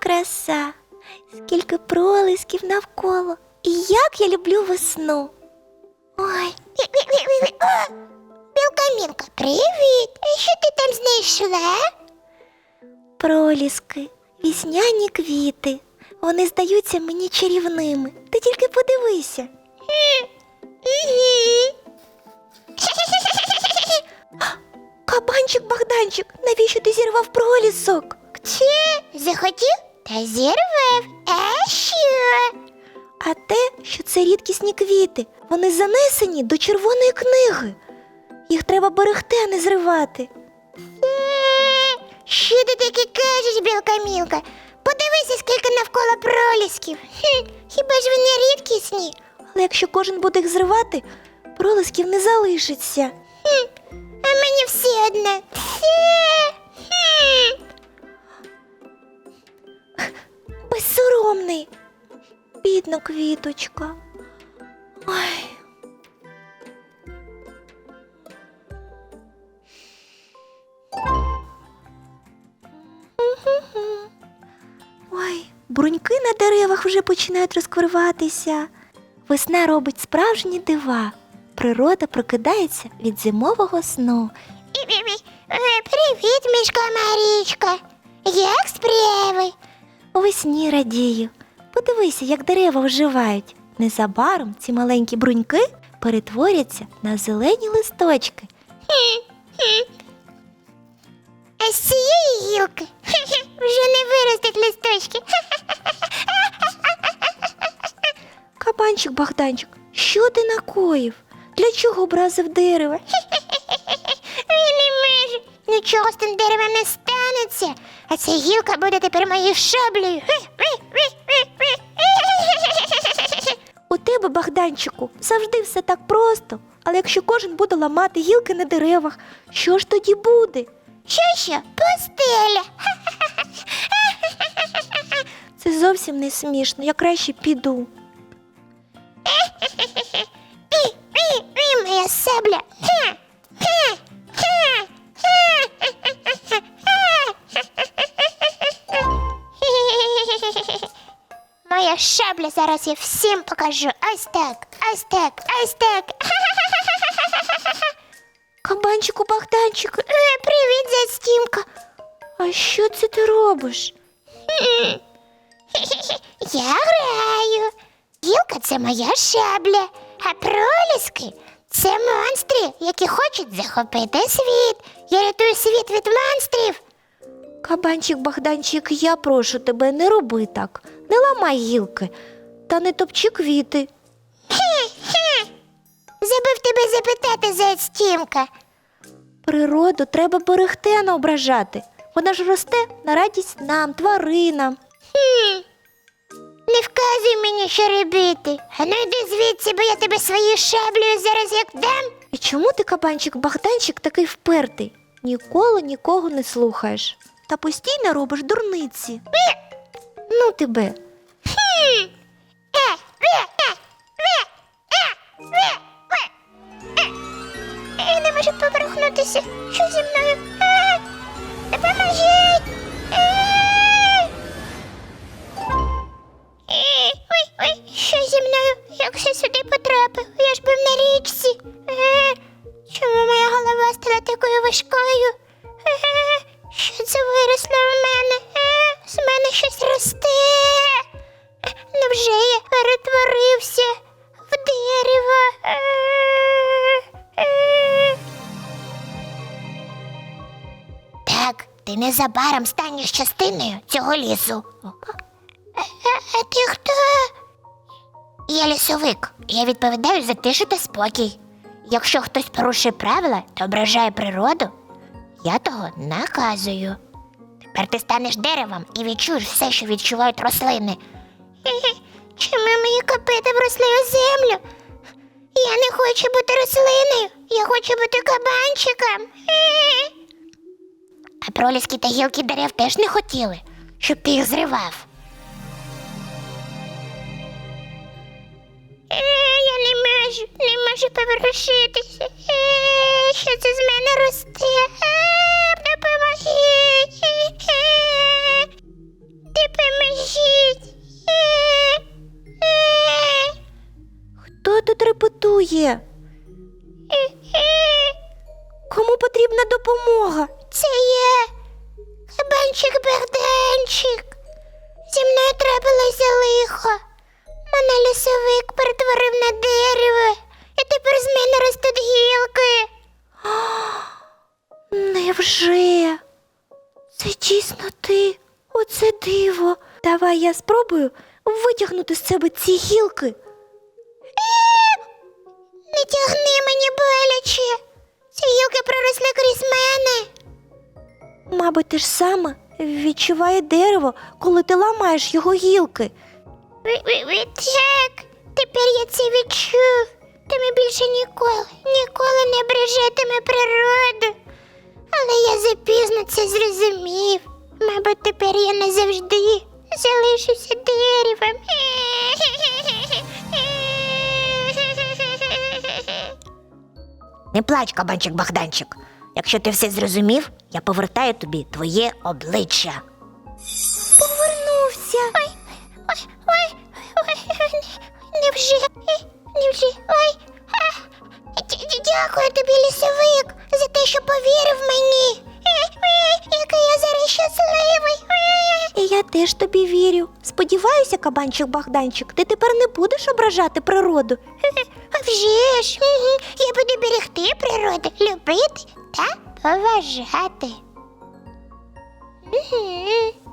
Краса, скільки пролисків навколо. І як я люблю весну. Ой, Білка-мілка, привіт! А що ти там знайшла? проліски, вісняні квіти. Вони здаються мені чарівними. Ти тільки подивися. Кабанчик Богданчик, навіщо ти зірвав пролісок? Чи захотів та зірвав? А що? А те, що це рідкісні квіти, вони занесені до червоної книги. Їх треба берегти, а не зривати. Е, Що ти таке кажеш, білка-мілка? Подивися, скільки навколо пролісків. Хм, хіба ж вони рідкісні? Але якщо кожен буде їх зривати, пролисків не залишиться. Хм, а мені все одно. Е, Бідна квіточка. Ой. Ой, бруньки на деревах вже починають розкриватися. Весна робить справжні дива. Природа прокидається від зимового сну. Е, Привіт, мішка Марічка. Як справи? У весні радію. Подивися, як дерева оживають. Незабаром ці маленькі бруньки перетворяться на зелені листочки. А з цієї гілки вже не виростуть листочки. Кабанчик Богданчик, що ти накоїв? Для чого образив дерево? Він не може. Нічого з тим деревом не станеться. А ця гілка буде тепер моєю шаблею. Богданчику, завжди все так просто. Але якщо кожен буде ламати гілки на деревах, що ж тоді буде? Що ще Пустеля. Це зовсім не смішно, я краще піду. Моя шабля зараз я всім покажу. Ось так, ось так, ось так. Кабанчику Богданчику, Е, Привіт, застімка. а що це ти робиш? Я граю. Гілка це моя шабля, а проліски це монстри, які хочуть захопити світ. Я рятую світ від монстрів. Кабанчик Богданчик, я прошу тебе, не роби так. Не ламай гілки та не топчи квіти. Хе-хе. Забив тебе запитати, застімка. Природу треба берегти, а не ображати. Вона ж росте на радість нам, тваринам. Хм. Не вказуй мені, що робити. А ну йди звідси, бо я тебе своєю шаблею зараз як дам. І чому ти, кабанчик Богданчик, такий впертий? Ніколи нікого не слухаєш. Та постійно робиш дурниці. Ну тебе. Я не можу поворухнутися. Що зі мною? Допоможіть! Незабаром станеш частиною цього лісу. А, ти хто? Я лісовик. Я відповідаю за тишу та спокій. Якщо хтось порушує правила та ображає природу, я того наказую. Тепер ти станеш деревом і відчуєш все, що відчувають рослини. Чому мої копита вросли у землю? Я не хочу бути рослиною, я хочу бути кабанчиком. А проліски та гілки дерев теж не хотіли, щоб ти їх зривав. Е, я не можу, не можу поворушитися. Е, що це з мене росте? Е, допоможіть. Е, допоможіть. Хто тут репетує? Кому потрібна допомога? Це я, кабанчик Богданчик. Зі мною трапилося лихо. Мене лісовик перетворив на дерево, і тепер з мене ростуть гілки. Невже? Це дійсно ти? Оце диво. Давай я спробую витягнути з себе ці гілки. Не тягни Мабуть, те ж саме відчуває дерево, коли ти ламаєш його гілки. Так, тепер я це відчув. Ти більше ніколи, ніколи не ображатиме природу. Але я запізно це зрозумів. Мабуть, тепер я назавжди залишуся деревом. Не плач, кабанчик Богданчик. Якщо ти все зрозумів, я повертаю тобі твоє обличчя. Повернувся. Ой, ой, ой, ой, невже, е, невже, ой. Дякую тобі, лісовик, за те, що повірив мені. Е, е, Який я зараз щасливий. І я теж тобі вірю. Сподіваюся, кабанчик Богданчик, ти тепер не будеш ображати природу. А вже ж, я буду берегти природу, любити та поважати.